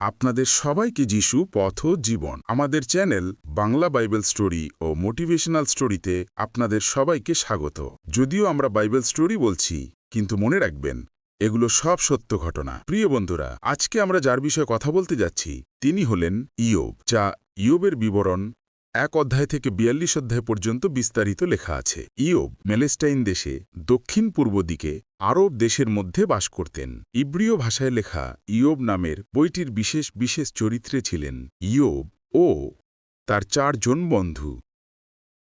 আপনাদের সবাইকে যিশু পথ জীবন। আমাদের চ্যানেল বাংলা বাইবেল স্টোরি ও মোটিভেশনাল স্টোরিতে আপনাদের সবাইকে স্বাগত। যদিও আমরা বাইবেল স্টোরি বলছি, কিন্তু মনে রাখবেন, এগুলো সব সত্য ঘটনা। প্রিয় বন্ধুরা, আজকে আমরা যার বিষয়ে কথা বলতে যাচ্ছি, তিনি হলেন ইয়োব, যা ইয়োবের বিবরণ এক অধ্যায় থেকে বিয়াল্লিশ অধ্যায় পর্যন্ত বিস্তারিত লেখা আছে। ইয়োব মেলেস্টাইন দেশে দক্ষিণ পূর্ব দিকে আরব দেশের মধ্যে বাস করতেন। ইব্রিয় ভাষায় লেখা ইয়োব নামের বইটির বিশেষ বিশেষ চরিত্রে ছিলেন ইয়োব ও তার চারজন বন্ধু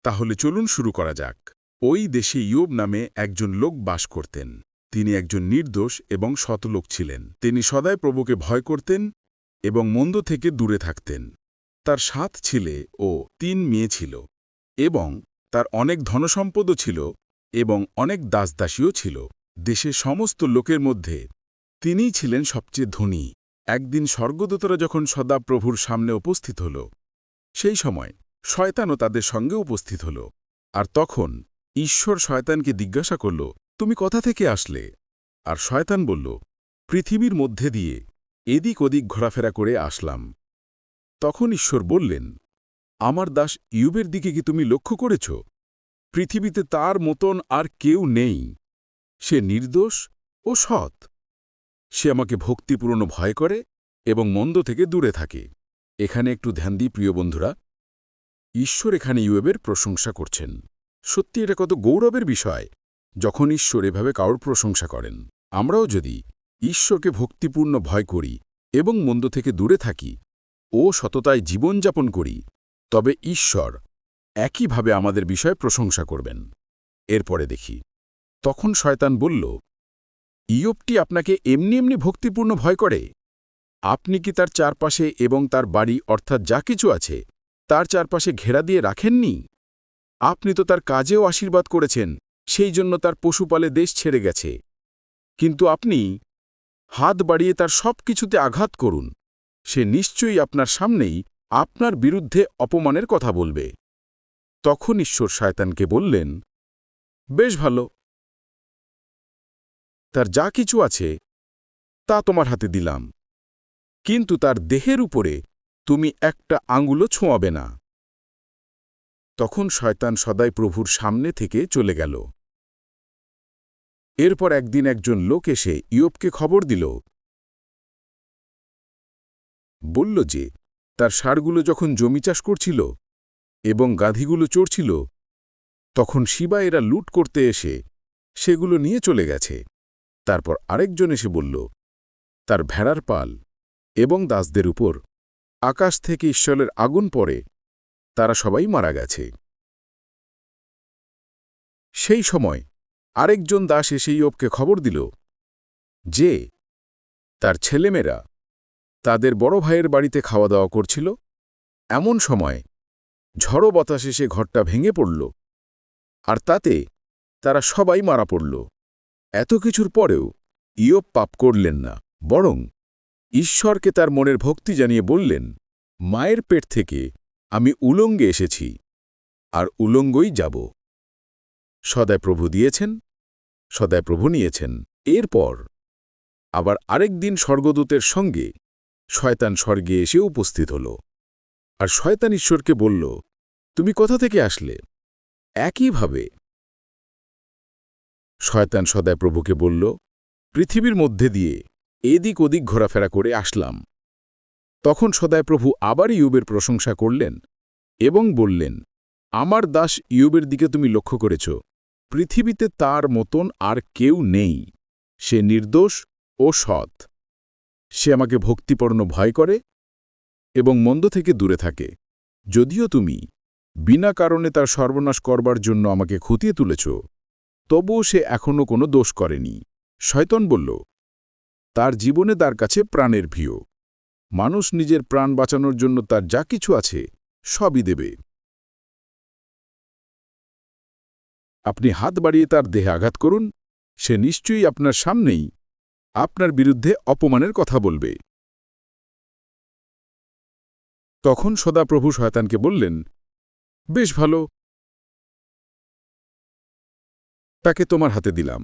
তাহলে চলুন শুরু করা যাক। ওই দেশে ইয়োব নামে একজন লোক বাস করতেন। তিনি একজন নির্দোষ এবং শতলোক ছিলেন। তিনি সদায় প্রভুকে ভয় করতেন এবং মন্দ থেকে দূরে থাকতেন। তার সাত ছেলে ও তিন মেয়ে ছিল এবং তার অনেক ধনসম্পদও ছিল এবং অনেক দাসদাসীও ছিল। দেশে সমস্ত লোকের মধ্যে তিনিই ছিলেন সবচেয়ে ধনী। একদিন স্বর্গদূতরা যখন সদাপ্রভুর সামনে উপস্থিত হল, সেই সময় শয়তানও তাদের সঙ্গে উপস্থিত হল আর তখন ঈশ্বর শয়তানকে জিজ্ঞাসা করল, তুমি কথা থেকে আসলে? আর শয়তান বলল, পৃথিবীর মধ্যে দিয়ে এদিক ওদিক ঘোরাফেরা করে আসলাম। তখন ঈশ্বর বললেন, আমার দাস ইউবের দিকে কি তুমি লক্ষ্য করেছ? পৃথিবীতে তার মতন আর কেউ নেই। সে নির্দোষ ও সৎ। সে আমাকে ভক্তিপূর্ণ ভয় করে এবং মন্দ থেকে দূরে থাকে। এখানে একটু ধ্যান দিই, প্রিয় বন্ধুরা। ঈশ্বর এখানে ইউবের প্রশংসা করছেন। সত্যি এটা কত গৌরবের বিষয়, যখন ঈশ্বর এভাবে কাউর প্রশংসা করেন। আমরাও যদি ঈশ্বরকে ভক্তিপূর্ণ ভয় করি এবং মন্দ থেকে দূরে থাকি ও সততায় জীবনযাপন করি, তবে ঈশ্বর একইভাবে আমাদের বিষয়ে প্রশংসা করবেন। এরপরে দেখি। তখন শয়তান বলল ইয়বটি আপনাকে এমনি এমনি ভক্তিপূর্ণ ভয় করে? আপনি কি তার চারপাশে এবং তার বাড়ি অর্থাৎ যা কিছু আছে, তার চারপাশে ঘেরা দিয়ে রাখেননি? আপনি তো তার কাজেও আশীর্বাদ করেছেন, সেই জন্য তার পশুপালে দেশ ছেড়ে গেছে। কিন্তু আপনি হাত বাড়িয়ে তার সব কিছুতে আঘাত করুন। সে নিশ্চয়ই আপনার সামনেই আপনার বিরুদ্ধে অপমানের কথা বলবে। তখন ঈশ্বর শয়তানকে বললেন, বেশ ভালো। তার যা কিছু আছে, তা তোমার হাতে দিলাম। কিন্তু তার দেহের উপরে তুমি একটা আঙুলও ছোঁয়াবে না। তখন শয়তান সদাই প্রভুর সামনে থেকে চলে গেল। এরপর একদিন একজন লোক এসে ইয়োবকে খবর দিল বলল যে, তার ষাঁড়গুলো যখন জমি চাষ করছিল এবং গাধিগুলো চড়ছিল, তখন শিবা এরা লুট করতে এসে সেগুলো নিয়ে চলে গেছে। তারপর আরেকজন এসে বলল, তার ভেড়ার পাল এবং দাসদের উপর আকাশ থেকে ঈশ্বরের আগুন পড়ে, তারা সবাই মারা গেছে। সেই সময় আরেকজন দাস এসে ইয়োবকে খবর দিল যে, তার ছেলেমেয়েরা তাদের বড় ভাইয়ের বাড়িতে খাওয়া দাওয়া করছিল। এমন সময় ঝড়ো বাতাস এসে ঘরটা ভেঙে পড়ল, আর তাতে তারা সবাই মারা পড়ল। এত কিছুর পরেও ইয়োব পাপ করলেন না, বরং ঈশ্বরকে তার মনের ভক্তি জানিয়ে বললেন, মায়ের পেট থেকে আমি উলঙ্গে এসেছি, আর উলঙ্গই যাব। সদায় প্রভু দিয়েছেন সদায় প্রভু নিয়েছেন। এরপর আবার আরেক দিন স্বর্গদূতের সঙ্গে শয়তান স্বর্গে এসে উপস্থিত হল। আর শয়তান ঈশ্বরকে বলল, তুমি কোথা থেকে আসলে? একইভাবে। শয়তান সদায় প্রভুকে বলল, পৃথিবীর মধ্যে দিয়ে এদিক ওদিক ঘোরাফেরা করে আসলাম। তখন সদায় প্রভু আবার ইউবের প্রশংসা করলেন এবং বললেন, আমার দাস ইউবের দিকে তুমি লক্ষ্য করেছ, পৃথিবীতে তার মতন আর কেউ নেই। সে নির্দোষ ও সৎ। সে আমাকে ভক্তিপর্ণ ভয় করে এবং মন্দ থেকে দূরে থাকে। যদিও তুমি বিনা কারণে তার সর্বনাশ করবার জন্য আমাকে খুঁতিয়ে তুলেছ, তবুও সে এখনও কোনো দোষ করেনি। শয়তন বলল, তার জীবনে তার কাছে প্রাণের ভিও। মানুষ নিজের প্রাণ বাঁচানোর জন্য তার যা কিছু আছে সবই দেবে। আপনি হাত বাড়িয়ে তার দেহে আঘাত করুন, সে নিশ্চয়ই আপনার সামনেই আপনার বিরুদ্ধে অপমানের কথা বলবে। তখন সদাপ্রভু শয়তানকে বললেন, বেশ ভালো। তাকে তোমার হাতে দিলাম।